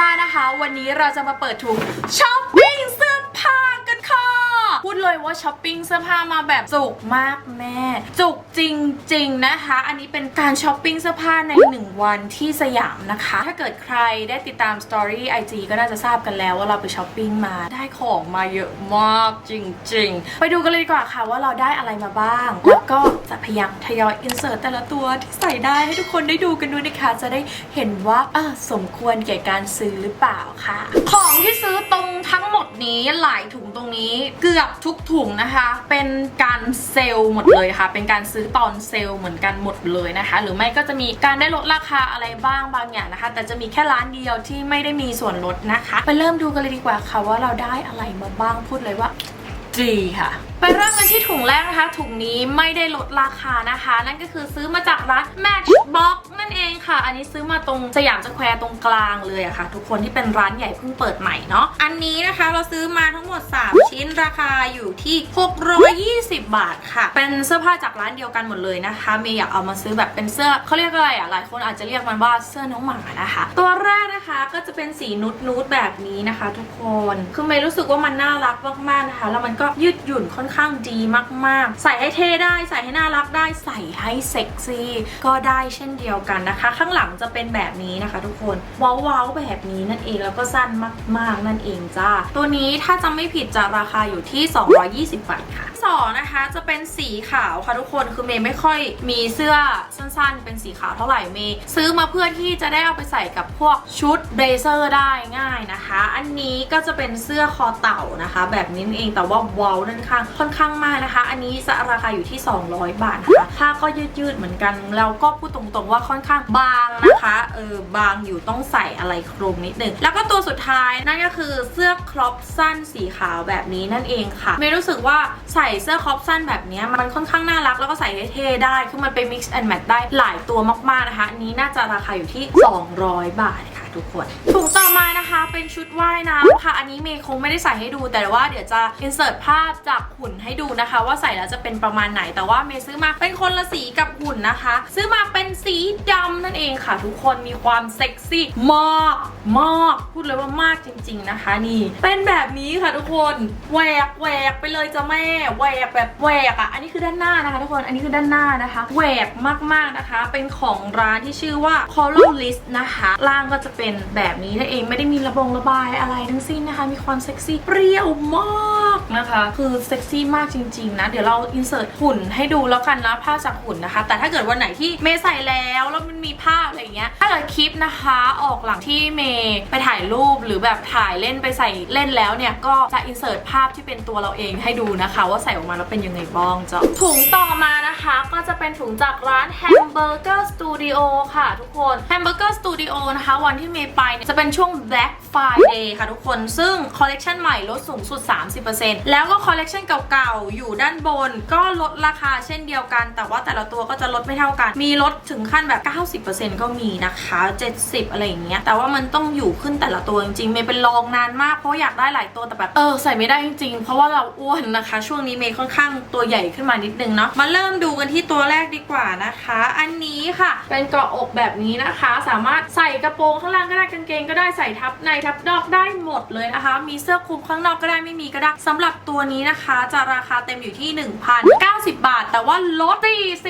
ซ่านะคะ วันนี้เราจะมาเปิดถุงช้อปปิ้ง เลยว่าช้อปปิ้งเสื้อผ้ามาแบบจุกมากแม่ จุกจริง ๆนะคะ อันนี้เป็นการช้อปปิ้งเสื้อผ้าใน 1 วันที่สยามนะคะ ถ้าเกิดใครได้ติดตามสตอรี่ไอจก็น่าจะทราบกันแล้วว่าเราไปช้อปปิ้งมาได้ของมาเยอะมากจริง ๆ ไปดูกันเลยดีกว่าค่ะว่าเราได้อะไรมาบ้าง แล้วก็จะพยายามทยอยอินเสิร์ตแต่ละตัวที่ใส่ได้ให้ทุกคนได้ดูกันด้วยนะคะ จะได้เห็นว่าสมควรแก่การซื้อหรือเปล่าค่ะ ของที่ซื้อตรง ทั้งหมดนี้หลายถุงตรงนี้เกือบทุกถุงนะคะ เป็นการเซลล์หมดเลยค่ะ เป็นการซื้อตอนเซลล์เหมือนกันหมดเลยนะคะ หรือไม่ก็จะมีการได้ลดราคาอะไรบ้างบางอย่างนะคะ แต่จะมีแค่ร้านเดียวที่ไม่ได้มีส่วนลดนะคะ ไปเริ่มดูกันเลยดีกว่าค่ะว่าเราได้อะไรมาบ้างพูดเลยว่า จีค่ะไปเริ่มกันที่ถุงแรกนะคะ ถุงนี้ไม่ได้ลดราคานะคะ นั่นก็คือซื้อมาจากร้าน Matchbox นั่นเองค่ะ อันนี้ซื้อมาตรงสยามสแควร์ตรงกลางเลยอะค่ะ ทุกคนที่เป็นร้านใหญ่เพิ่งเปิดใหม่เนาะอันนี้นะคะเราซื้อมาทั้งหมด 3 ชิ้นราคาอยู่ที่ 620 บาทค่ะ เป็นเสื้อผ้าจากร้านเดียวกันหมดเลยนะคะเมย์อยากเอามาซื้อแบบเป็นเสื้อเขาเรียกอะไรอะหลายคนอาจจะเรียกมันว่าเสื้อน้องหมานะคะ ตัวแรกนะคะก็จะเป็นสีนุดนูดแบบนี้นะคะ ทุกคนคือเมย์รู้สึกว่ามันน่ารักมากๆนะคะ แล้วมันก็ยืดหยุ่นค่อนข้างดีมาก ๆ ใส่ให้เท่ได้ใส่ให้น่ารักได้ใส่ให้เซ็กซี่ก็ได้เช่นเดียวกันนะคะ ข้างหลังจะเป็นแบบนี้นะคะ ทุกคนว้าวๆแบบนี้นั่นเองแล้วก็สั้นมาก ๆ นั่นเองจ้าตัวนี้ถ้าจำไม่ผิดจะราคาอยู่ที่ 220 บาทค่ะสองนะคะจะเป็นสีขาวค่ะทุกคนคือเมย์ไม่ค่อยมีเสื้อสั้นๆ เป็นสีขาวเท่าไหร่เมย์ซื้อมาเพื่อที่จะได้เอาไปใส่กับพวกชุดเบเซอร์ได้ง่ายนะคะ อันนี้ก็จะเป็นเสื้อคอเต่านะคะ แบบนี้เองแต่ว่าว้าวด้านข้างค่อนข้างมากนะคะ อันนี้จะราคาอยู่ที่ 200 บาทนะคะผ้าก็ยืดๆเหมือนกันแล้วก็พูดตรงๆว่าค่อนข้างบางนะคะเออบางอยู่ต้องใส่อะไรคลุมนิดนึงแล้วก็ตัวสุดท้ายนั่นก็คือเสื้อครอปสั้นสีขาวแบบนี้นั่นเองค่ะเมย์รู้สึกว่าใส่เสื้อครอปสั้นแบบนี้มันค่อนข้างน่ารักแล้วก็ใส่เท่ๆได้คือมันไป mix and match ได้หลายตัวมากๆนะคะอันนี้น่าจะราคาอยู่ที่ 200 บาท ทุกคนถุงต่อมานะคะเป็นชุดว่ายน้ำค่ะ อันนี้เมย์คงไม่ได้ใส่ให้ดู แต่ว่าเดี๋ยวจะ insert ภาพจากหุ่นให้ดูนะคะ ว่าใส่แล้วจะเป็นประมาณไหน แต่ว่าเมย์ซื้อมาเป็นคนละสีกับหุ่นนะคะ ซื้อมาเป็นสีดำนั่นเองค่ะ ทุกคนมีความเซ็กซี่มากมากพูดเลยว่ามากจริง ๆนะคะ นี่เป็นแบบนี้ค่ะทุกคนแหวกแหวกไปเลยจ้ะแม่แหวกแบบแหวกอะอันนี้คือด้านหน้านะคะ ทุกคนอันนี้คือด้านหน้านะคะแหวกมากๆนะคะ เป็นของร้านที่ชื่อว่า Color List นะคะล่างก็จะเเป็นแบบนี้นั่นเองไม่ได้มีระบงระบายอะไรทั้งสิ้นนะคะ มีความเซ็กซี่เปรี้ยวมากนะคะ คือเซ็กซี่มากจริงๆนะ เดี๋ยวเราอินเสิร์ตหุ่นให้ดูแล้วกันนะภาพจากหุ่นนะคะ แต่ถ้าเกิดวันไหนที่เมย์ใส่แล้วแล้วมันมีภาพอะไรอย่างเงี้ยถ้าเกิดคลิปนะคะออกหลังที่เมย์ไปถ่ายรูปหรือแบบถ่ายเล่นไปใส่เล่นแล้วเนี่ยก็จะอินเสิร์ตภาพที่เป็นตัวเราเองให้ดูนะคะ ว่าใส่ออกมาแล้วเป็นยังไงบ้างจ้ะถุงต่อมานะคะก็จะเป็นถุงจากร้าน Hamburger Studio ค่ะ ทุกคน Hamburger Studio นะคะวันที่เมย์ไปเนี่ยจะเป็นช่วง Black Friday ค่ะทุกคน ซึ่งคอลเลกชันใหม่ลดสูงสุด 30%แล้วก็คอลเลกชันเก่าๆ อยู่ด้านบน ก็ลดราคาเช่นเดียวกัน แต่ว่าแต่ละตัวก็จะลดไม่เท่ากัน มีลดถึงขั้นแบบ 90%ก็มีนะคะ 70 อะไรอย่างเงี้ย แต่ว่ามันต้องอยู่ขึ้นแต่ละตัวจริงๆ เมย์เป็นลองนานมากเพราะอยากได้หลายตัวแต่แบบเออใส่ไม่ได้จริงๆ เพราะว่าเราอ้วนนะคะ ช่วงนี้เมย์ค่อนข้างตัวใหญ่ขึ้นมานิดนึงเนาะ มาเริ่มดูกันที่ตัวแรกดีกว่านะคะ อันนี้ค่ะ เป็นเกาะอกแบบนี้นะคะ สามารถใส่กระโปรงข้างล่างก็ได้กางเกงก็ได้ใส่ทับในทับนอกได้หมดเลยนะคะ มีเสื้อคลุมข้างนอกก็ได้ไม่มีก็ได้สำหรับตัวนี้นะคะ จะราคาเต็มอยู่ที่ 1,090 บาท แต่ว่าลด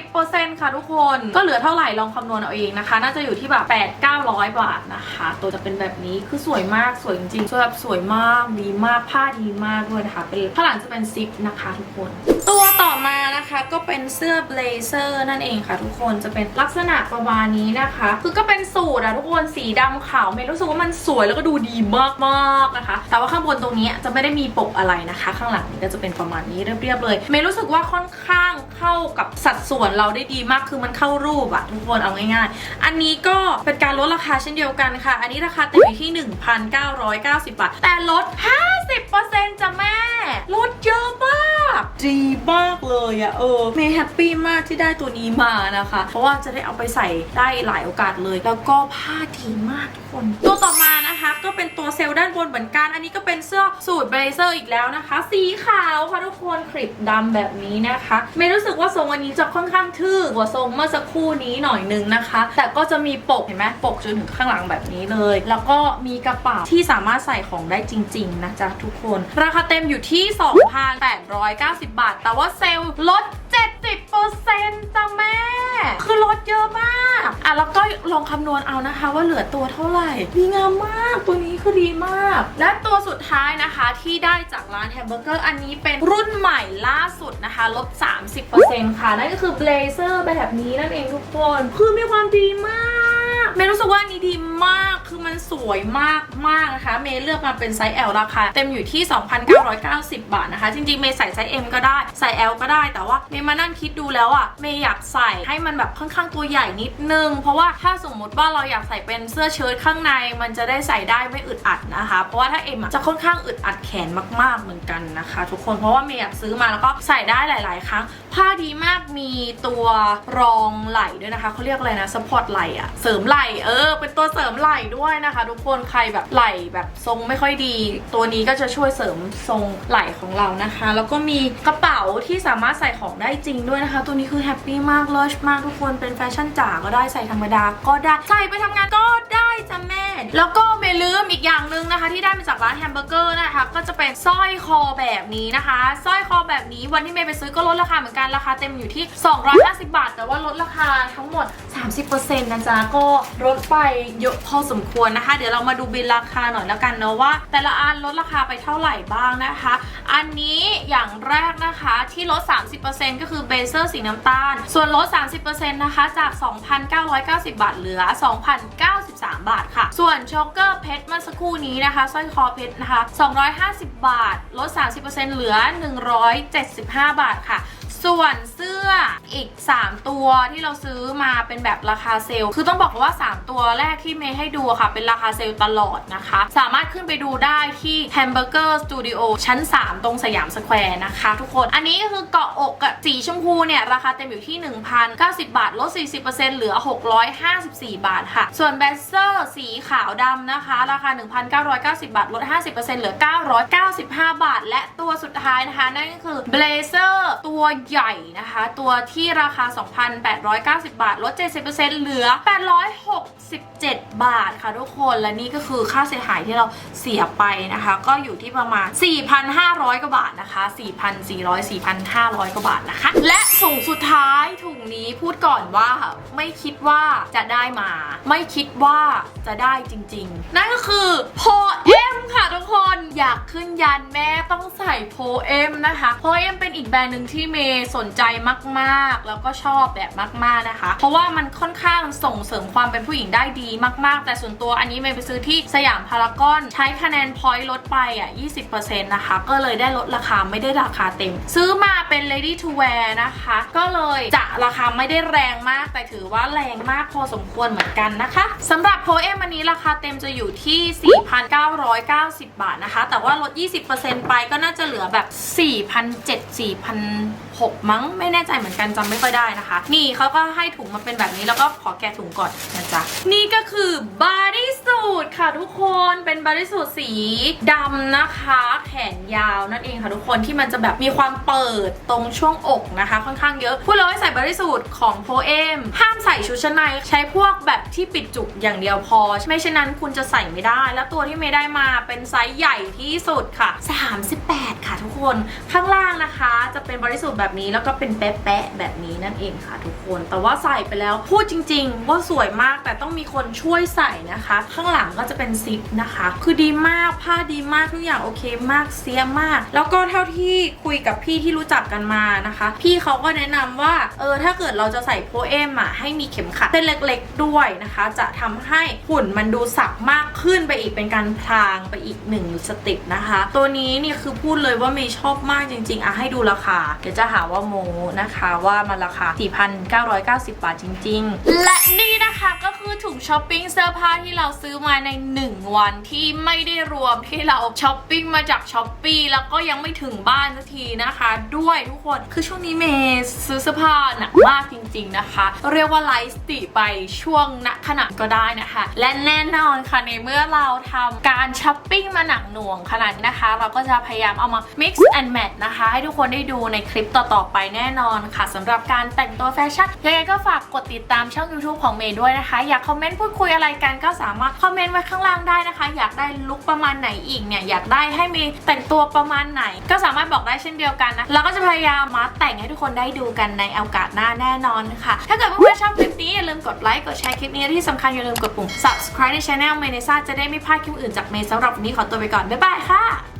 40%ค่ะทุกคนก็เหลือเท่าไหร่ลองคำนวณเอาเองนะคะ น่าจะอยู่ที่แบบ8 900 บาทนะคะ ตัวจะเป็นแบบนี้คือสวยมากสวยจริงๆสวยแบบสวยมากดีมากผ้าดีมากด้วยนะคะเป็นข้างหลังจะเป็นซิปนะคะทุกคน ตัวต่อมา นะคะก็เป็นเสื้อเบลเซอร์นั่นเองค่ะทุกคนจะเป็นลักษณะประมาณนี้นะคะ คือก็เป็นสูทอะทุกคนสีดำขาวเมย์รู้สึกว่ามันสวยแล้วก็ดูดีมากๆนะคะ แต่ว่าข้างบนตรงนี้จะไม่ได้มีปกอะไรนะคะ ข้างหลังนี้ก็จะเป็นประมาณนี้เรียบๆเลยเมย์รู้สึกว่าค่อนข้างเข้ากับสัดส่วนเราได้ดีมากคือมันเข้ารูปอะทุกคนเอาง่าย ๆ อันนี้ก็เป็นการลดราคาเช่นเดียวกันค่ะ อันนี้ราคาเต็มอยู่ที่ 1,990 บาท แต่ลด 50%จ้ะแม่ลดเยอะมาก ดีมากเลยอะเออเมย์แฮปปี้มากที่ได้ตัวนี้มานะคะ เพราะว่าจะได้เอาไปใส่ได้หลายโอกาสเลย แล้วก็ผ้าดีมากทุกคน ตัวต่อมานะคะก็เป็นตัวเซลล์ด้านบนเหมือนกัน อันนี้ก็เป็นเสื้อสูทเบรเซอร์อีกแล้วนะคะ สีขาวค่ะทุกคนคลิปดำแบบนี้นะคะเมย์รู้สึกว่าทรงอันนี้จะค่อนข้างทื่อกว่าทรงเมื่อสักครู่นี้หน่อยนึงนะคะ แต่ก็จะมีปกเห็นไหมปกจนถึงข้างหลังแบบนี้เลย แล้วก็มีกระเป๋าที่สามารถใส่ของได้จริง ๆนะจ๊ะทุกคน ราคาเต็มอยู่ที่2,890 บาท แต่ว่าเซลล์ลด 70%จ้ะแม่ คือลดเยอะมาก อะ แล้วก็ลองคำนวณเอานะคะว่าเหลือตัวเท่าไหร่ ดีงามมาก ตัวนี้คือดีมาก และตัวสุดท้ายนะคะที่ได้จากร้านแฮมเบอร์เกอร์อันนี้เป็นรุ่นใหม่ล่าสุดนะคะลด 30%ค่ะ นั่นก็คือเบลเซอร์แบบนี้นั่นเองทุกคน คือมีความดีมากเมย์รู้สึกว่าอันนี้ดีมาก มันสวยมากมากนะคะ เมย์เลือกมาเป็นไซส์ L ราคาเต็มอยู่ที่ 2,990 บาทนะคะ จริงๆ เมย์ใส่ไซส์ M ก็ได้ ใส่ L ก็ได้ แต่ว่าเมย์มานั่งคิดดูแล้วอะ่ะ เมย์อยากใส่ให้มันแบบค่อนข้างตัวใหญ่นิดนึง เพราะว่าถ้าสมมติว่าเราอยากใส่เป็นเสื้อเชิ้ตข้างใน มันจะได้ใส่ได้ไม่อึดอัดนะคะ เพราะว่าถ้า M อะจะค่อนข้างอึดอัดแขนมากๆเหมือนกันนะคะ ทุกคน เพราะว่าเมย์อยากซื้อมาแล้วก็ใส่ได้หลาย ๆ ครั้ง ผ้าดีมาก มีตัวรองไหล่ด้วยนะคะเขาเรียกอะไรนะ สปอร์ตไหล่อะเสริมไหล่ เออ เป็นตัวเสริมไหล่ด้วยได้นะคะ ทุกคนใครแบบไหล่แบบทรงไม่ค่อยดี ตัวนี้ก็จะช่วยเสริมทรงไหล่ของเรานะคะ แล้วก็มีกระเป๋าที่สามารถใส่ของได้จริงด้วยนะคะ ตัวนี้คือแฮปปี้มากเลิศมากทุกคนเป็นแฟชั่นจ๋าก็ได้ใส่ธรรมดาก็ได้ใส่ไปทำงานก็ได้ จ้ะแม่ แล้วก็ไม่ลืมอีกอย่างหนึ่งนะคะ ที่ได้มาจากร้านแฮมเบอร์เกอร์นะคะ ก็จะเป็นสร้อยคอแบบนี้นะคะสร้อยคอแบบนี้วันที่เมย์ไปซื้อก็ลดราคาเหมือนกันราคาเต็มอยู่ที่ 250 บาท แต่ว่าลดราคาทั้งหมด 30%นะจ๊ะก็ลดไปเยอะพอสมควรนะคะ เดี๋ยวเรามาดูบินราคาหน่อยแล้วกันเนาะว่า แต่ละอันลดราคาไปเท่าไหร่บ้างนะคะ อันนี้อย่างแรกนะคะที่ลด 30%ก็คือเบเซอร์สีน้ำตาล ส่วนลด 30%นะคะจาก 2,990 บาทเหลือ293 บาทค่ะ ส่วนช็อกเกอร์เพชรเมื่อสักครู่นี้นะคะสร้อยคอเพชรนะคะ 250 บาท ลด 30%เหลือ 175 บาทค่ะ ส่วนเสื้ออีก 3 ตัวที่เราซื้อมาเป็นแบบราคาเซลล์คือต้องบอกว่า 3 ตัวแรกที่เมย์ให้ดูค่ะ เป็นราคาเซลล์ตลอดนะคะ สามารถขึ้นไปดูได้ที่ Hamburger Studio ชั้น 3 ตรงสยามสแควร์นะคะ ทุกคน อันนี้ก็คือเกาะอกกับสีชมพูเนี่ย ราคาเต็มอยู่ที่ 1,090 บาท ลด 40%เหลือ 654 บาทค่ะ ส่วนแบสเซอร์สีขาวดำนะคะ ราคา 1,990 บาท ลด 50%เหลือ 995 บาท และตัวสุดท้ายนะคะนั่นก็คือเบลเซอร์ตัวใใหญ่นะคะ ตัวที่ราคา 2,890 บาท ลด 70%เหลือ 867 บาทค่ะทุกคน และนี่ก็คือค่าเสียหายที่เราเสียไปนะคะ ก็อยู่ที่ประมาณ 4,500 กว่าบาทนะคะ 4,400 4,500 กว่าบาทนะคะ และถุงสุดท้ายถุงนี้พูดก่อนว่าไม่คิดว่าจะได้มา ไม่คิดว่าจะได้จริง ๆ นั่นก็คือโพเอ็มค่ะทุกคนอยากขึ้นยันแม่ต้องใส่โพเอ็มนะคะโพเอ็มเป็นอีกแบรนด์หนึ่งที่เมย์สนใจมากๆ แล้วก็ชอบแบบมาก ๆนะคะ เพราะว่ามันค่อนข้างส่งเสริมความเป็นผู้หญิงได้ดีมาก ๆ แต่ส่วนตัวอันนี้เมย์ไปซื้อที่สยามพารากอนใช้คะแนนพอยต์ลดไปอะ 20%นะคะ ก็เลยได้ลดราคาไม่ได้ราคาเต็ม ซื้อมาเป็น ready to wear นะคะ ก็เลยจะราคาไม่ได้แรงมาก แต่ถือว่าแรงมากพอสมควรเหมือนกันนะคะสำหรับโพเอมอันนี้ราคาเต็มจะอยู่ที่ 4,990 บาทนะคะ แต่ว่าลด 20%ไปก็น่าจะเหลือแบบ 4,700 4,600มั้งไม่แน่ใจเหมือนกันจำไม่ค่อยได้นะคะ นี่เขาก็ให้ถุงมาเป็นแบบนี้แล้วก็ขอแกะถุงก่อนนะจ๊ะนี่ก็คือบาร์ดี้สูทค่ะทุกคนเป็นบาร์ดี้สูทสีดำนะคะ แขนยาวนั่นเองค่ะทุกคนที่มันจะแบบมีความเปิดตรงช่วงอกนะคะ ค่อนข้างเยอะพูดเลยว่าใส่บาร์ดี้สูทของโพเอมห้ามใส่ชุดชั้นในใช้พวกแบบที่ปิดจุกอย่างเดียวพอ ไม่เช่นนั้นคุณจะใส่ไม่ได้ แล้วตัวที่เมย์ได้มาเป็นไซส์ใหญ่ที่สุดค่ะ 38 ค่ะทุกคนข้างล่างนะคะ จะเป็นบริสุทธิ์แบบนี้แล้วก็เป็นแปะๆแบบนี้นั่นเองค่ะทุกคน แต่ว่าใส่ไปแล้วพูดจริง ๆ ว่าสวยมากแต่ต้องมีคนช่วยใส่นะคะ ข้างหลังก็จะเป็นซิปนะคะ คือดีมากผ้าดีมากทุกอย่างโอเคมากเสียมาก แล้วก็เท่าที่คุยกับพี่ที่รู้จักกันมานะคะ พี่เขาก็แนะนำว่าเออถ้าเกิดเราจะใส่โพเอมอะให้มีเข็มขัดเส้นเล็ก ๆ ด้วยนะคะ จะทำให้หุ่นมันดูสับมากขึ้นไปอีกเป็นการพลางไปอีกหนึ่งสต็ปนะคะ ตัวนี้นี่คือพูดเลยว่าเมย์ชอบมากจริง ๆอะให้ดูราคาเดี๋ยวจะหาว่าโมนะคะว่ามันราคา 4,990 บาทจริง ๆ และนี่ นะคะก็คือถุงช้อปปิ้งเสื้อผ้าที่เราซื้อมาใน 1 วันที่ไม่ได้รวมที่เราช้อปปิ้งมาจากช้อปปีแล้วก็ยังไม่ถึงบ้านสักทีนะคะ ด้วยทุกคนคือช่วงนี้เมย์ซื้อเสื้อผ้าหนักมากจริง ๆนะคะ เรียกว่าไลฟ์สติไปช่วงณขณะก็ได้นะคะ และแน่นอนค่ะในเมื่อเราทำการช้อปปิ้งมาหนักหน่วงขนาดนี้นะคะ เราก็จะพยายามเอามา mix and match นะคะ ให้ทุกคนได้ดูในคลิปต่อๆไปแน่นอนค่ะสำหรับการแต่งตัวแฟชั่นยังไงก็ฝากกดติดตามช่อง YouTube ของเมย์ด้วยนะคะ อยากคอมเมนต์พูดคุยอะไรกันก็สามารถคอมเมนต์ไว้ข้างล่างได้นะคะ อยากได้ลุคประมาณไหนอีกเนี่ยอยากได้ให้มย์แต่งตัวประมาณไหน ก็สามารถบอกได้เช่นเดียวกันนะแล้วก็จะพยายามมาแต่งให้ทุกคนได้ดูกันในโอกาสหน้าแน่นอนค่ะ ถ้าเกิดเพื่อนๆชอบคลิปนี้อย่าลืมกดไลค์กดแชร์คลิปนี้ที่สำคัญอย่าลืมกดปุ่ม subscribe ใน channel เมเนซ่าจะได้ไม่พลาดคลิปอื่นจากเมย์สำหรับวันนี้ขอตัวไปก่อนบ๊ายบายค่ะ